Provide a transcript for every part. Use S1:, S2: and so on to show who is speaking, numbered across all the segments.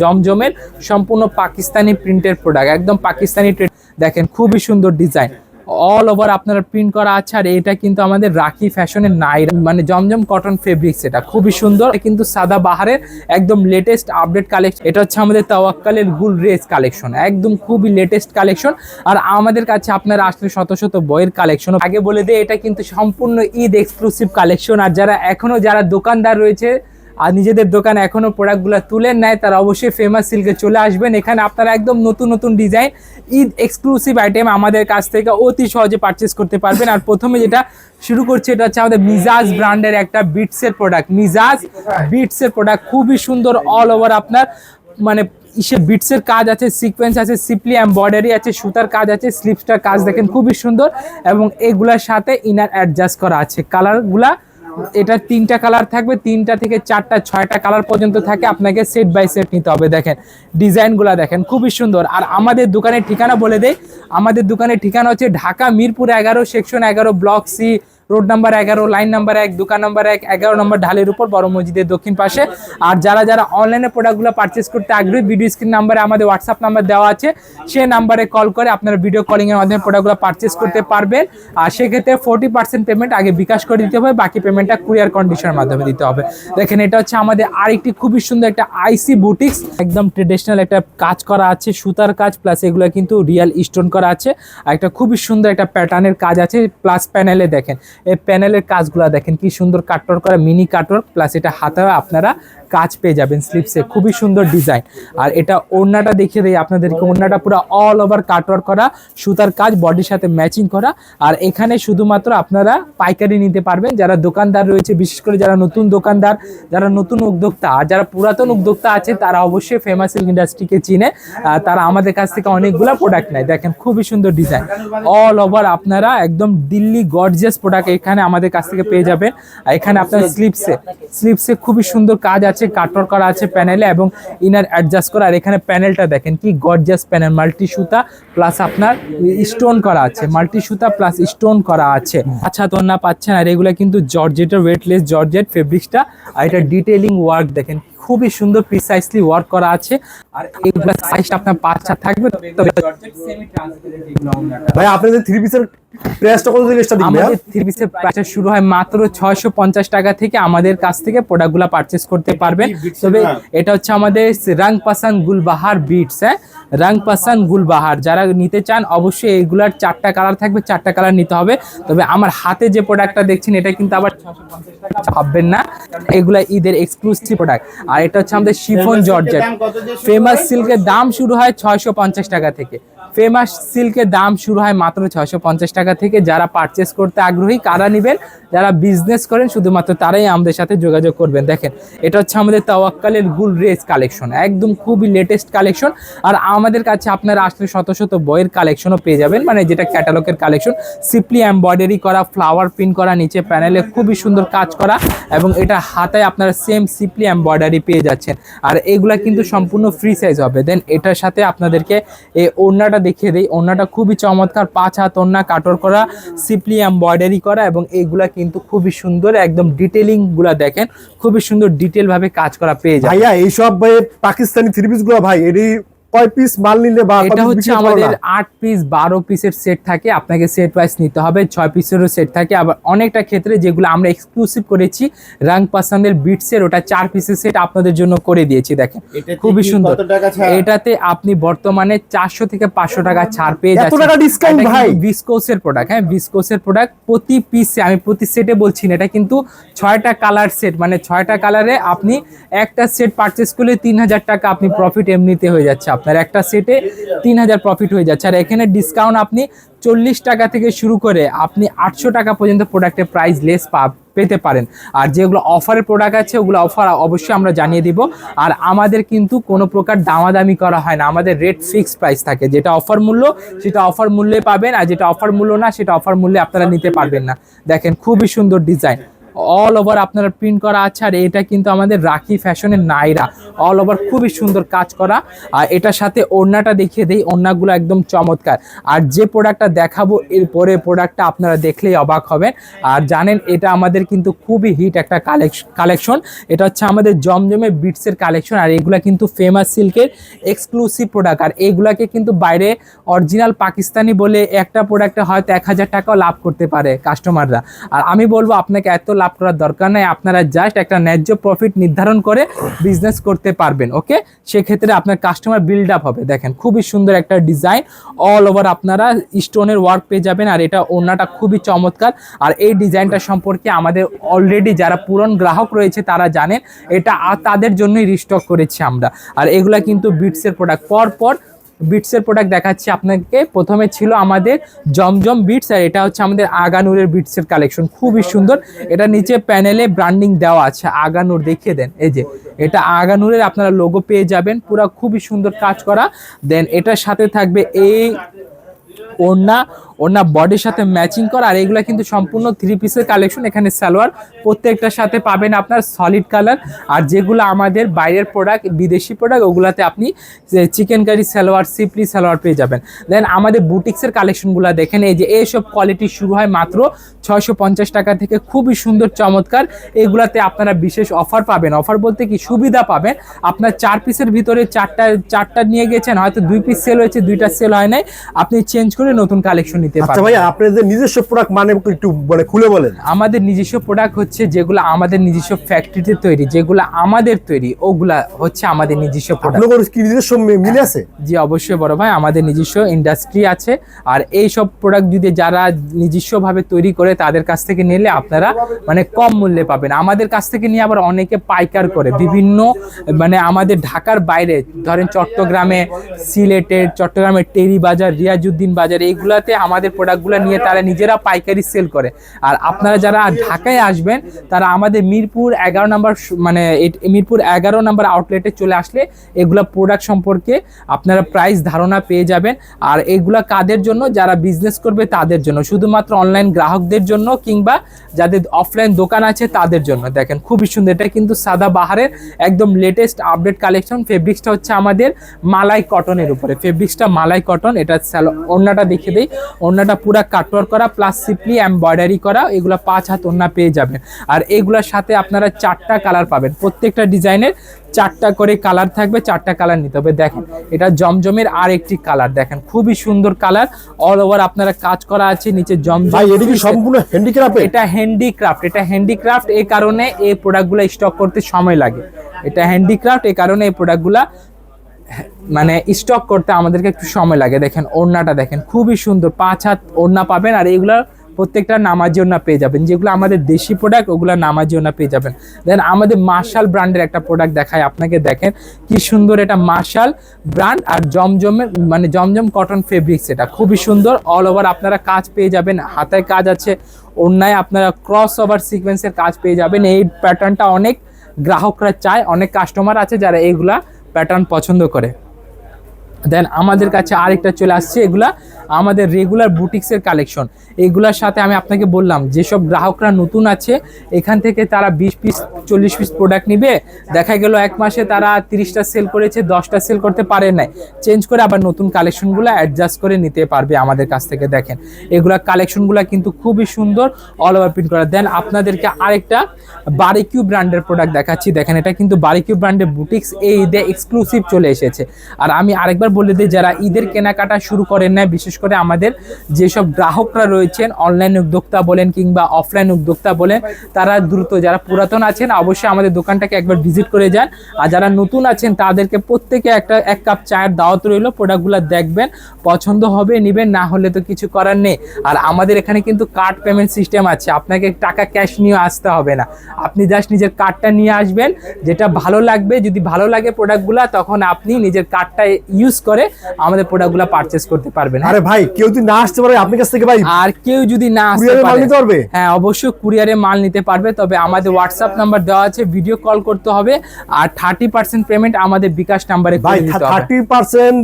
S1: জমজমের সম্পূর্ণ পাকিস্তানি প্রিন্টের প্রোডাক্ট একদম পাকিস্তানি। দেখেন, খুবই সুন্দর ডিজাইন অল ওভার আপনারা প্রিন্ট করা আছে, আর এটা কিন্তু আমাদের রাখি ফ্যাশনের নাই মানে জমজম কটন ফেব্রিক্স এটা, খুবই সুন্দর। কিন্তু সাদা বাহারের একদম লেটেস্ট আপডেট কালেকশন এটা হচ্ছে আমাদের তাওয়াক্কালের গুল রেস কালেকশন একদম খুবই লেটেস্ট কালেকশন আর আমাদের কাছে আপনারা আসলে শত শত বইয়ের কালেকশন আগে বলে দেয় এটা কিন্তু সম্পূর্ণ ঈদ এক্সক্লুসিভ কালেকশন আর যারা এখনও যারা দোকানদার রয়েছে আর নিজেদের দোকানে এখনও প্রোডাক্টগুলো তুলে নেয় তারা অবশ্যই ফেমাস সিল্কে চলে আসবেন। এখানে আপনারা একদম নতুন নতুন ডিজাইন ঈদ এক্সক্লুসিভ আইটেম আমাদের কাছ থেকে অতি সহজে পারচেস করতে পারবেন। আর প্রথমে যেটা শুরু করছে, এটা হচ্ছে আমাদের মিজাজ ব্র্যান্ডের একটা বিটসের প্রোডাক্ট মিজাজ বিটসের প্রোডাক্ট খুবই সুন্দর অল ওভার আপনার মানে ইসে বিটসের কাজ আছে সিকোয়েন্স আছে সিপলি এমব্রয়ডারি আছে, সুতার কাজ আছে স্লিপসটার কাজ দেখেন খুবই সুন্দর। এবং এগুলার সাথে ইনার অ্যাডজাস্ট করা আছে। কালারগুলা এটা তিনটা কালার থাকবে, তিনটা থেকে চারটা, ছয়টা কালার পর্যন্ত থাকে। আপনাকে সেট বাই সেট নিতে হবে, দেখেন। ডিজাইনগুলো দেখেন, খুবই সুন্দর। আর আমাদের দোকানের ঠিকানা বলে দেয় আমাদের দোকানের ঠিকানা হচ্ছে ঢাকা মিরপুর এগারো, সেকশন এগারো, ব্লক সি রোড নাম্বার এগারো, লাইন নাম্বার এক, দোকান নাম্বার এক, এগারো নম্বর ঢালের উপর, বড় মসজিদের দক্ষিণ পাশে। আর যারা যারা অনলাইনে প্রোডাক্টগুলো পারচেস করতে আগ্রহী ভিডিও স্ক্রিন নাম্বারে আমাদের হোয়াটসঅ্যাপ নাম্বার দেওয়া আছে। সে নাম্বারে কল করে আপনারা ভিডিও কলিংয়ের মাধ্যমে প্রোডাক্টগুলো পারচেস করতে পারবেন। আর সেক্ষেত্রে ফোর্টি পার্সেন্ট পেমেন্ট আগে বিকাশ করে দিতে হবে, বাকি পেমেন্টটা কুরিয়ার কন্ডিশনের মাধ্যমে দিতে হবে। দেখেন, এটা হচ্ছে আমাদের আরেকটি খুবই সুন্দর একটা আইসি বুটিক্স একদম ট্রেডিশনাল একটা কাজ করা আছে, সুতার কাজ প্লাস এগুলো কিন্তু রিয়েল স্টোন করা আছে। আর একটা খুবই সুন্দর একটা প্যাটার্নের কাজ আছে প্লাস প্যানেলে দেখেন। এই প্যানেলের কাজগুলো দেখেন কি সুন্দর কাটওয়ার্ক করা মিনি কাটওয়ার্ক প্লাস এটা হাতে আপনারা কাজ পেয়ে যাবেন স্লিপসে খুবই সুন্দর ডিজাইন আর এটা ওড়নাটা দেখিয়ে দেয় আপনাদেরকে। ওড়নাটা পুরো অল ওভার কাটওয়ার করা, সুতার কাজ বডির সাথে ম্যাচিং করা। আর এখানে শুধুমাত্র আপনারা পাইকারি নিতে পারবেন। যারা দোকানদার রয়েছে, বিশেষ করে যারা নতুন দোকানদার, যারা নতুন উদ্যোক্তা, আর যারা পুরাতন উদ্যোক্তা আছে, তারা অবশ্যই ফেমাস সিল্ক ইন্ডাস্ট্রিকে চিনে। তারা আমাদের কাছ থেকে অনেকগুলো প্রোডাক্ট নেয়। দেখেন, খুবই সুন্দর ডিজাইন অল ওভার আপনারা একদম দিল্লি গর্জিয়াস প্রোডাক্ট এখানে আমাদের কাছ থেকে পেয়ে যাবেন। এখানে আপনার স্লিপসে স্লিপসে খুবই সুন্দর কাজ আছে। কাটর করা আছে প্যানেলে এবং ইনার অ্যাডজাস্ট করা। আর এখানে প্যানেলটা দেখেন, কি গর্জাস প্যানেল মাল্টি সুতা প্লাস আপনার স্টোন করা আছে। মাল্টি সুতা প্লাস স্টোন করা আছে। আচ্ছা তো না পাচ্ছেন। আর এগুলো কিন্তু জর্জেটের ওয়েটলেস জর্জেট ফেব্রিক্সটা আর এটা ডিটেলিং ওয়ার্ক দেখেন খুবই সুন্দর প্রিসাইসলি ওয়ার্ক করা আছে। আর এগুলো সাইজটা আপনার পাঁচটা থাকবে
S2: ভাই আপনাদের থ্রি পিসের প্রাইসটা কত থেকে স্টার্টিং
S1: আমাদের থ্রি পিসের প্রাইসটা শুরু হয় মাত্র ছয়শো পঞ্চাশ টাকা থেকে আমাদের কাছ থেকে প্রোডাক্টগুলো পারচেজ করতে পারবেন। তবে এটা হচ্ছে আমাদের রাং পাসাং গুলবাহার বিটস হ্যাঁ? রাং পাসান গুলবাহার। যারা নিতে চান অবশ্যই এগুলার চারটা কালার থাকবে চারটা কালার নিতে হবে। তবে আমার হাতে যে প্রোডাক্টটা দেখছেন এটা কিন্তু আবার ভাববেন না এগুলা ঈদের এক্সক্লুসিভ প্রোডাক্ট আর এটা হচ্ছে আমাদের শিফন জর্জেট। ফেমাস সিল্কের দাম শুরু হয় ছয়শো পঞ্চাশ টাকা থেকে। ফেমাস সিল্কের দাম শুরু হয় মাত্র ছয়শো পঞ্চাশ টাকা থেকে। যারা পারচেস করতে আগ্রহী, কারা নেবেন? যারা বিজনেস করেন, শুধুমাত্র তারাই আমাদের সাথে যোগাযোগ করবেন। দেখেন, এটা হচ্ছে আমাদের তাওয়াক্কালের গুল রেস কালেকশন একদম খুবই লেটেস্ট কালেকশন আর আমাদের কাছে আপনারা আসলে শত শত বইয়ের কালেকশনও পেয়ে যাবেন। মানে যেটা ক্যাটালগের কালেকশন সিপলি এমব্রয়ডারি করা ফ্লাওয়ার প্রিন্ট করা, নিচে প্যানেলে খুবই সুন্দর কাজ করা এবং এটা হাতায় আপনারা সেম সিপলি এমব্রয়ডারি পেয়ে যাচ্ছেন। আর এগুলা কিন্তু সম্পূর্ণ ফ্রি সাইজ হবে। দেন এটার সাথে আপনাদেরকে এই ওড়নাটা দেখিয়ে দিই। ওড়নাটা খুবই চমৎকার, পাঁচ হাত ওড়না, কাটর করা সিপলি এমব্রয়ডারি করা এবং এইগুলা কিন্তু খুবই সুন্দর, একদম ডিটেলিংগুলা দেখেন, খুবই সুন্দর ডিটেলভাবে কাজ করা পেয়ে যায়
S2: ভাইয়া, এইসব পাকিস্তানি থ্রি পিসগুলো ভাই এটি কয় পিস মাল নিলে বা
S1: এটা হচ্ছে আমাদের পিস বারো পিসের সেট থাকে আপনাকে সেট ওয়াইজ নিতে হবে ছয় পিসেরও সেট থাকে। আবার অনেকটা ক্ষেত্রে যেগুলো আমরা এক্সক্লুসিভ করেছি রাং পাসানের বিটসের ওটা চার পিসের সেট আপনাদের জন্য করে দিয়েছি দেখেন। খুবই সুন্দর? এটাতে আপনি বর্তমানে চারশো থেকে পাঁচশো টাকা ছাড় পেয়ে
S2: এত
S1: যাচ্ছেন।
S2: টাকা discount ভাই?
S1: ভিসকোসের প্রোডাক্ট হ্যাঁ ভিসকোসের প্রোডাক্ট প্রতি পিসে আমি প্রতি সেটে বলছি না এটা কিন্তু ছয়টা কালার সেট মানে ছয়টা কালারে আপনি একটা সেট পারচেস করলে তিন হাজার টাকা আপনি প্রফিট এমনিতে হয়ে যাচ্ছে আপনার একটা সেটে তিন হাজার প্রফিট হয়ে যাচ্ছে। আর এখানে ডিসকাউন্ট আপনি চল্লিশ টাকা থেকে শুরু করে আপনি আটশো টাকা পর্যন্ত প্রোডাক্টের প্রাইস লেস পা পেতে পারেন। আর যেগুলো অফারের প্রোডাক্ট আছে, ওগুলো অফার অবশ্যই আমরা জানিয়ে দিব। আর আমাদের কিন্তু কোনো প্রকার দামাদামি করা হয় না। আমাদের রেট ফিক্স প্রাইস থাকে। যেটা অফার মূল্য, সেটা অফার মূল্যে পাবেন। আর যেটা অফার মূল্য না, সেটা অফার মূল্যে আপনারা নিতে পারবেন না। দেখেন, খুবই সুন্দর ডিজাইন অল ওভার আপনারা প্রিন্ট করা আছে, আর এটা কিন্তু আমাদের রাখি ফ্যাশনের নাইরা। অল ওভার খুবই সুন্দর কাজ করা। আর এটার সাথে ওড়নাটা দেখিয়ে দেই, ওড়নাগুলো একদম চমৎকার। আর যে প্রোডাক্টটা দেখাবো এরপরে প্রোডাক্টটা আপনারা দেখলেই অবাক হবেন। আর জানেন, এটা আমাদের কিন্তু খুবই হিট একটা কালেকশন এটা হচ্ছে আমাদের জমজমে বিটসের কালেকশন আর এগুলা কিন্তু ফেমাস সিল্কের এক্সক্লুসিভ প্রোডাক্ট আর এগুলাকে কিন্তু বাইরে অরিজিনাল পাকিস্তানি বলে একটা প্রোডাক্টে হয়তো এক হাজার টাকাও লাভ করতে পারে কাস্টমাররা আর আমি বলব, আপনাকে এত লাভ করার দরকার নেই। আপনারা জাস্ট একটা ন্যায্য প্রফিট নির্ধারণ করে বিজনেস করতে পারবেন ওকে সেক্ষেত্রে আপনার কাস্টমার বিল্ড আপ হবে। দেখেন, খুবই সুন্দর একটা ডিজাইন অল ওভার আপনারা স্টোনের ওয়ার্ক পেয়ে যাবেন আর এটা ওড়নাটা খুবই চমৎকার। আর এই ডিজাইনটা সম্পর্কে আমাদের অলরেডি যারা পুরন গ্রাহক রয়েছে, তারা জানেন, এটা তাদের জন্যই রিস্টক করেছি আমরা। আর এগুলা কিন্তু বিটসের প্রোডাক্ট পর পর বিটসের প্রোডাক্ট দেখাচ্ছি আপনাকে। প্রথমে ছিল আমাদের জমজম বিটস আর এটা হচ্ছে আমাদের আগানুরের বিটসের কালেকশন খুবই সুন্দর। এটা নিচে প্যানেলে ব্র্যান্ডিং দেওয়া আছে। আগানুর দেখিয়ে দেন। এই যে, এটা আগানুরের আপনারা লোগো পেয়ে যাবেন। পুরো খুবই সুন্দর কাজ করা। দেন এটার সাথে থাকবে এই ওড়না। ওড়না বডির সাথে ম্যাচিং করা, আর এগুলো কিন্তু সম্পূর্ণ থ্রি পিসের কালেকশন এখানে সালোয়ার। প্রত্যেকটার সাথে পাবেন আপনার সলিড কালার আর যেগুলো আমাদের বাইরের প্রোডাক্ট বিদেশি প্রোডাক্ট ওগুলাতে আপনি চিকেন কারি সালোয়ার সিপলি সালোয়ার পেয়ে যাবেন। দেন আমাদের বুটিক্সের কালেকশনগুলো দেখেন, এই যে এইসব কোয়ালিটি শুরু হয় মাত্র ছয়শো পঞ্চাশ টাকা থেকে, খুবই সুন্দর, চমৎকার। এগুলাতে আপনারা বিশেষ অফার পাবেন। অফার বলতে কি, সুবিধা পাবেন। আপনার চার পিসের ভিতরে চারটা চারটা নিয়ে গেছেন, হয়তো দুই পিস সেল হয়েছে, দুইটা সেল হয় নাই। আপনি চেঞ্জ করে নতুন কালেকশন নিতে
S2: আচ্ছা
S1: পারবেন
S2: ভাই আপনাদের নিজস্ব প্রোডাক্ট মানে একটু মানে খুলে বলেন।
S1: আমাদের নিজস্ব প্রোডাক্ট হচ্ছে যেগুলো আমাদের নিজস্ব ফ্যাক্টরিতে তৈরি যেগুলো আমাদের তৈরি ওগুলা হচ্ছে আমাদের নিজস্ব প্রোডাক্ট
S2: আপনাদের কি নিজস্ব মিলে আছে?
S1: জি অবশ্যই বড় ভাই আমাদের নিজস্ব ইন্ডাস্ট্রি আছে। আর এই সব প্রোডাক্ট যদি যারা নিজস্বভাবে তৈরি করে তাদের কাছ থেকে নিলে আপনারা মানে কম মূল্যে পাবেন। আমাদের কাছ থেকে নিয়ে আবার অনেকে পাইকার করে। বিভিন্ন মানে আমাদের ঢাকার বাইরে ধরেন চট্টগ্রামে সিলেটের চট্টগ্রামের টেরি বাজার রিয়াজুদ্দিন বাজার এইগুলাতে আমাদের প্রোডাক্টগুলো নিয়ে তারা নিজেরা পাইকারি সেল করে। আর আপনারা যারা ঢাকায় আসবেন, তারা আমাদের মিরপুর এগারো নাম্বার মানে মিরপুর এগারো নাম্বার আউটলেটে চলে আসলে এগুলো প্রোডাক্ট সম্পর্কে আপনারা প্রাইস ধারণা পেয়ে যাবেন। আর এগুলা কাদের জন্য? যারা বিজনেস করবে তাদের জন্য। শুধুমাত্র অনলাইন গ্রাহকদের জন্য কিংবা যাদের অফলাইন দোকান আছে তাদের জন্য। দেখেন, খুবই সুন্দর। এটা কিন্তু সাদা বাহারের একদম লেটেস্ট আপডেট কালেকশন ফেব্রিক্সটা হচ্ছে আমাদের মালাই কটনের উপরে। ফেব্রিক্সটা মালাই কটন এটা স্যালো- ওড়নাটা দেখে দিই। ওড়নাটা পুরা কাটওয়ার করা প্লাস সিপলি এমব্রয়ডারি করা। এগুলো পাঁচ হাত ওড়না পেয়ে যাবেন। আর এগুলোর সাথে আপনারা চারটা কালার পাবেন। প্রত্যেকটা ডিজাইনের চারটা করে কালার থাকবে চারটা কালার নিতে হবে। দেখেন এটা জমজমের আর একটি কালার। দেখেন খুবই সুন্দর কালার। অল ওভার আপনারা কাজ করা আছে নিচে জমজম
S2: এটা কি সম্পূর্ণ হ্যান্ডিক্রাফট
S1: এটা হ্যান্ডিক্রাফট এটা হ্যান্ডিক্রাফট এই কারণে এই প্রোডাক্টগুলো স্টক করতে সময় লাগে। এটা হ্যান্ডিক্রাফট এই কারণে এই প্রোডাক্টগুলা মানে স্টক করতে আমাদেরকে একটু সময় লাগে। দেখেন ওড়নাটা দেখেন খুবই সুন্দর। পাঁচ হাত ওড়না পাবেন আর এইগুলো প্রত্যেকটা নামাজি ওড়না পেয়ে যাবেন। যেগুলো আমাদের দেশি প্রোডাক্ট ওগুলো নামাজি ওড়না পেয়ে যাবেন। দেন আমাদের মার্শাল ব্র্যান্ডের একটা প্রোডাক্ট দেখায় আপনাকে দেখেন। কি সুন্দর এটা মার্শাল ব্র্যান্ড আর জমজমের মানে জমজম কটন ফেব্রিক্স এটা। খুবই সুন্দর অল ওভার আপনারা কাজ পেয়ে যাবেন। হাতায় কাজ আছে অন্যায় আপনারা ক্রস ওভার সিকোয়েন্সের কাজ পেয়ে যাবেন। এই প্যাটার্নটা অনেক গ্রাহকরা চায়, অনেক কাস্টমার আছে যারা এইগুলা প্যাটার্ন পছন্দ করে। দেন আমাদের কাছে আরেকটা চলে আসছে, এগুলা আমাদের রেগুলার বুটিক্সের কালেকশন এগুলার সাথে আমি আপনাকে বললাম, যেসব গ্রাহকরা নতুন আছে, এখান থেকে তারা বিশ পিস চল্লিশ পিস প্রোডাক্ট নিবে। দেখা গেল এক মাসে তারা তিরিশটা সেল করেছে, দশটা সেল করতে পারে নাই। চেঞ্জ করে আবার নতুন কালেকশনগুলো অ্যাডজাস্ট করে নিতে পারবে আমাদের কাছ থেকে দেখেন। এগুলা কালেকশনগুলো কিন্তু খুবই সুন্দর অল ওভার প্রিন্ট করা। দেন আপনাদেরকে আরেকটা বারিকিউ ব্র্যান্ডের প্রোডাক্ট দেখাচ্ছি। দেখেন, এটা কিন্তু বারিকিউ ব্র্যান্ডের বুটিক্স এই ঈদে এক্সক্লুসিভ চলে এসেছে। আর আমি আরেকবার বলে দিই যারা ঈদের কেনাকাটা শুরু করেন না, বিশেষ করে আমাদের যেসব গ্রাহকরা রয়েছেন অনলাইন উদ্যোক্তা বলেন কিংবা অফলাইন উদ্যোক্তা বলেন, তারা দ্রুত, যারা পুরাতন আছেন, অবশ্যই আমাদের দোকানটাকে একবার ভিজিট করে যান। আর যারা নতুন আছেন, তাদেরকে প্রত্যেকে একটা, এক কাপ চায়ের দাওয়াত রইল প্রোডাক্টগুলো দেখবেন, পছন্দ হবে, নেবেন, না হলে তো কিছু করার নেই। আর আমাদের এখানে কিন্তু কার্ড পেমেন্ট সিস্টেম আছে, আপনাকে টাকা ক্যাশ নিয়ে আসতে হবে না। আপনি জাস্ট নিজের কার্ডটা নিয়ে আসবেন, যেটা ভালো লাগবে, যদি ভালো লাগে প্রোডাক্টগুলো তখন আপনি নিজের কার্ডটা ইউজ করে আমাদের প্রোডাক্টগুলো পারচেস করতে পারবেন
S2: আরে ভাই কেউ যদি না আসতে পারে আপনার কাছ থেকে ভাই
S1: আর কেউ যদি না আসতে পারে
S2: নিতে পারবে?
S1: হ্যাঁ অবশ্যই কুরিয়ারে মাল নিতে পারবে। তবে আমাদের হোয়াটসঅ্যাপ নাম্বার দেওয়া আছে ভিডিও কল করতে হবে আর থার্টি পার্সেন্ট পেমেন্ট আমাদের বিকাশ নাম্বারে
S2: ভাই থার্টি পার্সেন্ট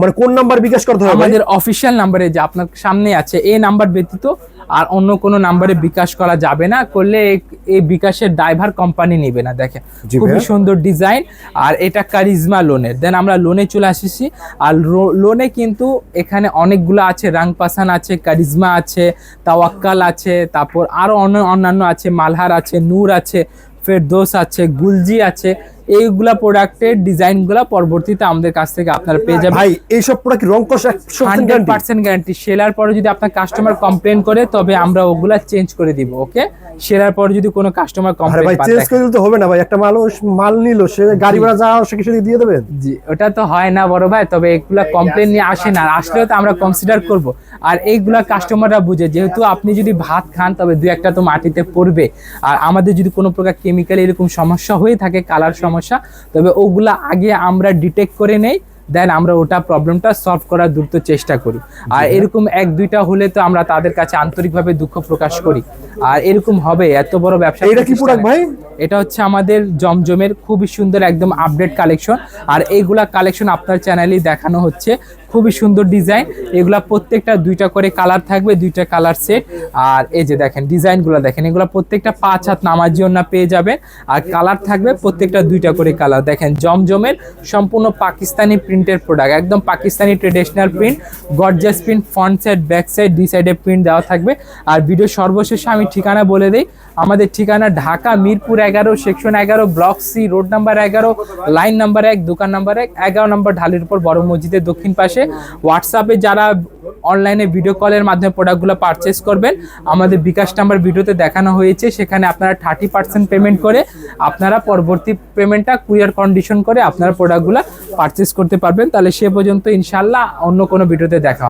S2: মানে কোন নাম্বার বিকাশ করতে হবে
S1: আমাদের অফিসিয়াল নাম্বারে যে আপনার সামনে আছে এই নাম্বার ব্যতীত আর অন্য কোনো নাম্বারে বিকাশ করা যাবে না করলে এই- বিকাশের ড্রাইভার কোম্পানি নেবে না
S2: দেখে
S1: খুবই সুন্দর ডিজাইন আর এটা কারিজমা লোনের দেন আমরা লোনে চলে আসিছি আর লোনে কিন্তু এখানে অনেকগুলো আছে রাংপাসান আছে কারিজমা আছে তাওয়াক্কাল আছে তারপর আরও অন্য অন্যান্য আছে মালহার আছে নূর আছে ফেরদোস আছে গুলজি আছে এইগুলা প্রোডাক্টের ডিজাইনগুলা পরবর্তীতে আমাদের কাছ থেকে আপনারা পেয়ে যাবেন।
S2: ভাই এইসব প্রোডাক্ট রং কষ একশো
S1: হান্ড্রেড
S2: গ্যারান্টি
S1: সেলার পরে যদি আপনার কাস্টমার কমপ্লেন করে তবে আমরা ওগুলা চেঞ্জ করে দিব ওকে সেলার পরে যদি কোনো কাস্টমার
S2: আরে
S1: কমপ্লেন
S2: ভাই চেঞ্জ করে দিলে তো হবে না ভাই একটা মানুষ মাল নিল সে গাড়ি ভাড়া যা সে কিছু দিয়ে দেবেন?
S1: জি ওটা তো হয় না বড় ভাই তবে এগুলা কমপ্লেন নিয়ে আসে না। আর আসলেও তো আমরা কনসিডার করব। আর এইগুলা কাস্টমাররা বুঝে। যেহেতু আপনি যদি ভাত খান তবে দু একটা তো মাটিতে পড়বে। আর আমাদের যদি কোনো প্রকার কেমিক্যাল এরকম সমস্যা হয়ে থাকে কালার সমস্যা তবে ওগুলা আগে আমরা ডিটেক্ট করে নেই দেন আমরা ওটা প্রবলেমটা সলভ করার দ্রুত চেষ্টা করি। আর এরকম এক দুইটা হলে তো আমরা তাদের কাছে আন্তরিকভাবে দুঃখ প্রকাশ করি। আর এরকম হবে এত বড় ব্যবসা
S2: এইটা কি প্রোডাক্ট ভাই?
S1: এটা হচ্ছে আমাদের জমজমের খুবই সুন্দর একদম আপডেট কালেকশন আর এইগুলা কালেকশন আপনার চ্যানেলেই দেখানো হচ্ছে। খুবই সুন্দর ডিজাইন। এগুলা প্রত্যেকটা দুইটা করে কালার থাকবে, দুইটা কালার সেট। আর এই যে দেখেন, ডিজাইনগুলো দেখেন, এগুলো প্রত্যেকটা পাঁচ হাত নামার জন্য পেয়ে যাবেন। আর কালার থাকবে প্রত্যেকটা দুইটা করে কালার। দেখেন, জমজমের সম্পূর্ণ পাকিস্তানি প্রিন্টের প্রোডাক্ট একদম Pakistani traditional print gorgeous print front side back side দুই সাইডে প্রিন্ট দেওয়া থাকবে। আর ভিডিও সর্বশেষে আমি ঠিকানা বলে দিই। আমাদের ঠিকানা ঢাকা, মিরপুর এগারো সেকশন এগারো ব্লক সি রোড নাম্বার এগারো লাইন নাম্বার এক, দোকান নাম্বার এক, এগারো নম্বর ঢালির উপর বড় মসজিদের দক্ষিণ পাশে। হোয়াটসঅ্যাপে যারা অনলাইনে ভিডিও কলের মাধ্যমে প্রোডাক্টগুলো পারচেস করবেন, আমাদের বিকাশ নাম্বার ভিডিওতে দেখানো হয়েছে, সেখানে আপনারা থার্টি পার্সেন্ট পেমেন্ট করে আপনারা পরবর্তী পেমেন্টটা কুরিয়ার কন্ডিশন করে আপনারা প্রোডাক্টগুলো পারচেস করতে পারবেন তাহলে সে পর্যন্ত ইনশাল্লাহ অন্য কোনো ভিডিওতে দেখা।